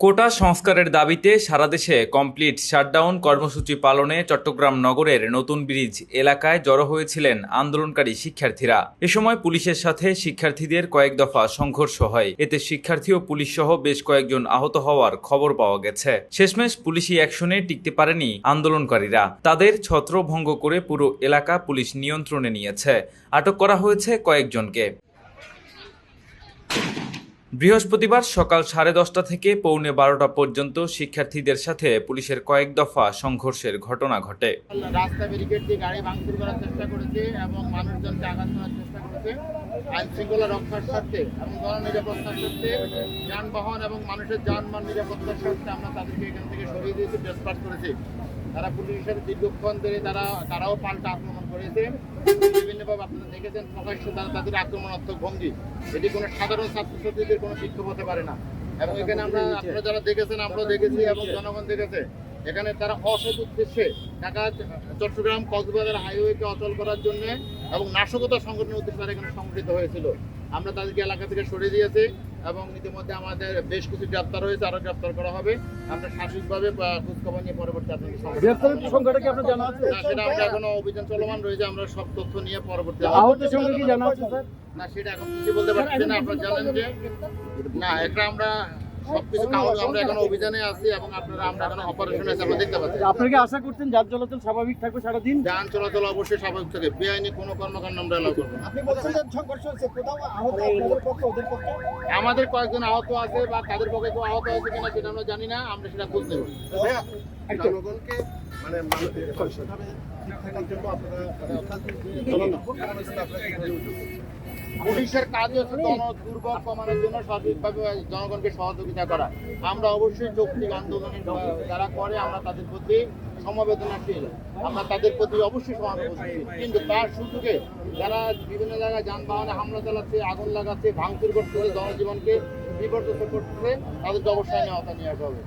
কোটা সংস্কারের দাবিতে সারা দেশে কমপ্লিট শাটডাউন কর্মসূচি পালনে চট্টগ্রাম নগরের নতুন ব্রিজ এলাকায় জড়ো হয়েছিলেন আন্দোলনকারী শিক্ষার্থীরা। এ সময় পুলিশের সাথে শিক্ষার্থীদের কয়েক দফা সংঘর্ষ হয়। এতে শিক্ষার্থী ও পুলিশ সহ বেশ কয়েকজন আহত হওয়ার খবর পাওয়া গেছে। শেষমেশ পুলিশি অ্যাকশনে টিকতে পারেনি আন্দোলনকারীরা। তাদের ছত্রভঙ্গ করে পুরো এলাকা পুলিশ নিয়ন্ত্রণে নিয়েছে। আটক করা হয়েছে কয়েকজনকে। বৃহস্পতিবার সকাল সাড়ে দশটা থেকে পৌনে বারোটা পর্যন্ত শিক্ষার্থীদের সাথে পুলিশের কয়েক দফা সংঘর্ষের ঘটনা ঘটে। রাস্তা ব্যারিকেড দিয়ে গাড়ি ভাঙচুর করার চেষ্টা করেছে এবং মানুষজনকে আঘাত করার চেষ্টা করেছে। আইন শৃঙ্খলা রক্ষার স্বার্থে এবং জননিরাপত্তার স্বার্থে যানবাহন এবং মানুষের যানবাহন নিরাপত্তার স্বার্থে আমরা তাদেরকে এখান থেকে সরিয়ে দিয়েছি ডিসপার্স করেছি। তারা পুলিশের দীর্ঘক্ষণ ধরে তারা, তারাও পাল্টা আক্রমণ করেছে। এখানে আমরা যারা দেখেছেন দেখেছি এবং জনগণ এখানে তারা অসৎ উদ্দেশ্যে ঢাকা, চট্টগ্রাম, কক্সবাজার হাইওয়েকে অচল করার জন্য এবং নাশকতা সংগঠনের উদ্দেশ্যে তারা এখানে সংগঠিত হয়েছিল। আমরা তাদেরকে এলাকা থেকে সরিয়ে দিয়েছি। এবং ইতিমধ্যে আমাদের বেশ কিছু গ্রেপ্তার হয়েছে আরও গ্রেপ্তার করা হবে। আমরা শারীরিকভাবে খোঁজখবর নিয়ে পরবর্তী আপনাকে গ্রেপ্তারের সংখ্যাটা কি আপনার জানা আছে? না সেটা আমরা এখনও অভিযান চলমান রয়েছে আমরা সব তথ্য নিয়ে পরবর্তী আহতের সংখ্যা কি জানা আছে স্যার? না সেটা এখন কিছু বলতে পারছি না আপনারা জানেন যে না এটা আমরা সবকিছু কাউন্ট আমরা এখন অভিযানে আছি এবং আপনারা আমরা এখন অপারেশনে আছি আমরা দেখতে পাচ্ছি। আপনারা কি আশা করছেন যান চলাচল স্বাভাবিক থাকবে সারাদিন? যান চলাচল অবশ্যই স্বাভাবিক থাকে। বেআইনি কোনো কর্মকাণ্ড আমরা এলাও করব আপনি বলছেন যে সংঘর্ষ হচ্ছে কোথাও আহত আপনাদের পক্ষে ওদের পক্ষে? আমাদের কয়েকজন আহত আছে বা তাদের পক্ষে কেউ আহত আছে কিনা সেটা আমরা জানি না আমরা সেটা খুঁজ নেব। জনগণকে মানে মানুষের জন্য আপনারা পুলিশের কাজ হচ্ছে দুর্ভোগ কমানোর জন্য সঠিকভাবে জনগণকে সহযোগিতা করা। আমরা অবশ্যই যৌক্তিক আন্দোলনের যারা করে, আমরা তাদের প্রতি সমবেদনাশীল। আমরা তাদের প্রতি অবশ্যই সহানুভূতিশীল। কিন্তু তার সুযোগে যারা বিভিন্ন জায়গায় যানবাহনে হামলা চালাচ্ছে, আগুন লাগাচ্ছে, ভাঙচুর করতেছে জনজীবনকে বিপর্যস্ত করতেছে তাদেরকে অবশ্যই আওতা নিয়ে আসা হবে।